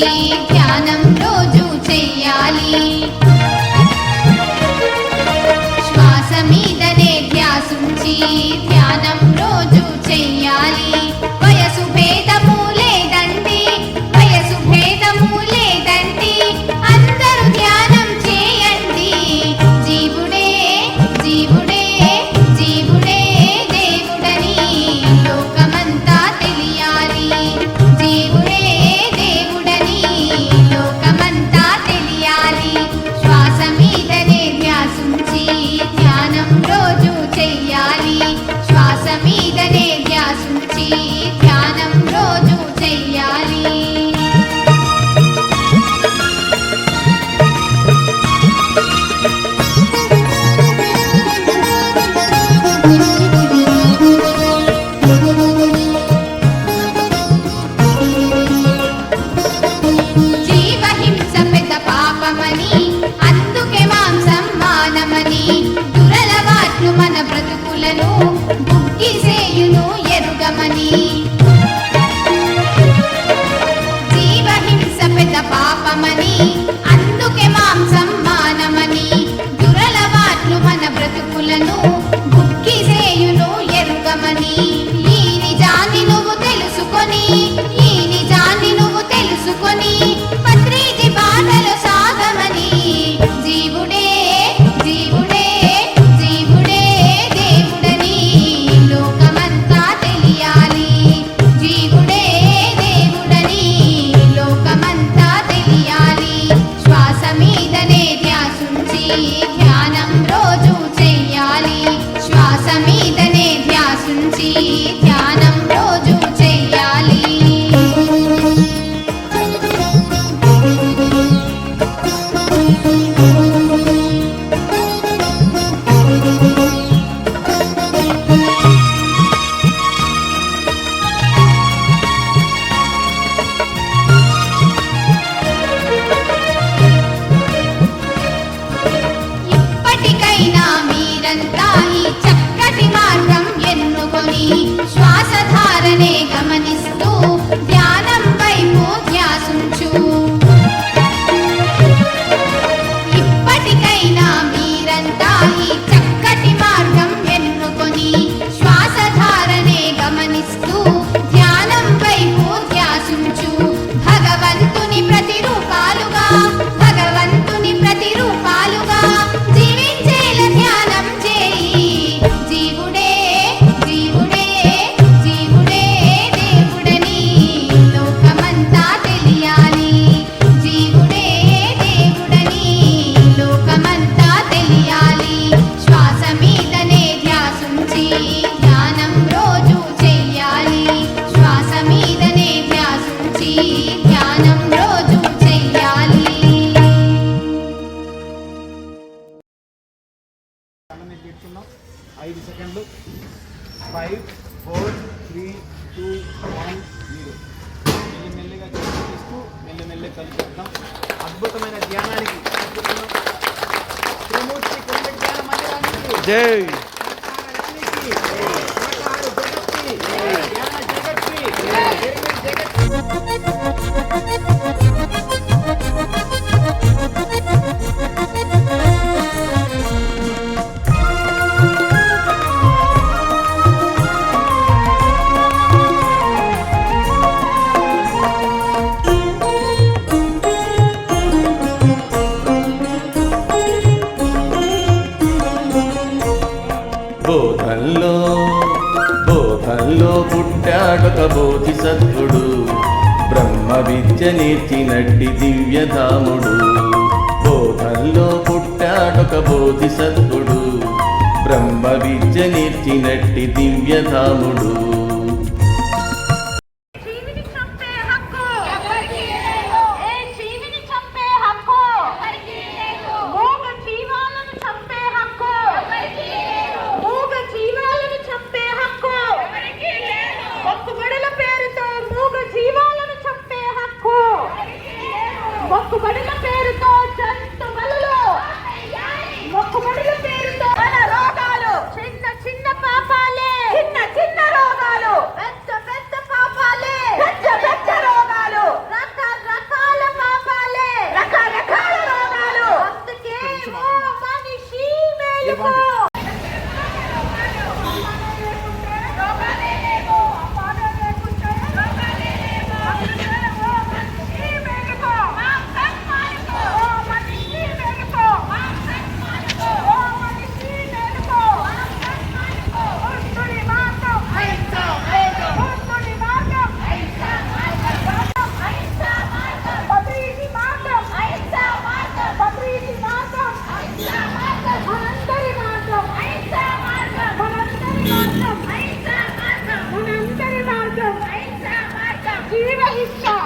జ్ఞానం హింసమని జీవ హింస పెద్ద పాపమని అందుకే మాంసం మానమని దురలవాట్లు మన బ్రతుకులను రోజులంతా ఈ చక్కటి మార్గం ఎన్నుకొని శ్వాసధారనే గమనిస్తూ ధ్యానం వైపు ధ్యాసుంచు టైం పెట్టుకున్నాం ఐదు సెకండ్లు five four three two one zero మెల్లిమెల్లిగా చేస్తూ మెల్లిమెల్లి కలుపుకుంటాం అద్భుతమైన ధ్యానానికి త్రిమూర్తి కొండ జ్ఞాన మందిరానికి జై జగత్తి జగత్తి బోధంలో బోధంలో పుట్టాడొక బోధి సత్తుడు బ్రహ్మ విద్య నేర్చి నేర్చినట్టి దివ్యధాముడు. బోధంలో పుట్టాడొక బోధి సత్తుడు బ్రహ్మ విద్య నేర్చి నేర్చినట్టి దివ్యధాముడు. কটা guys.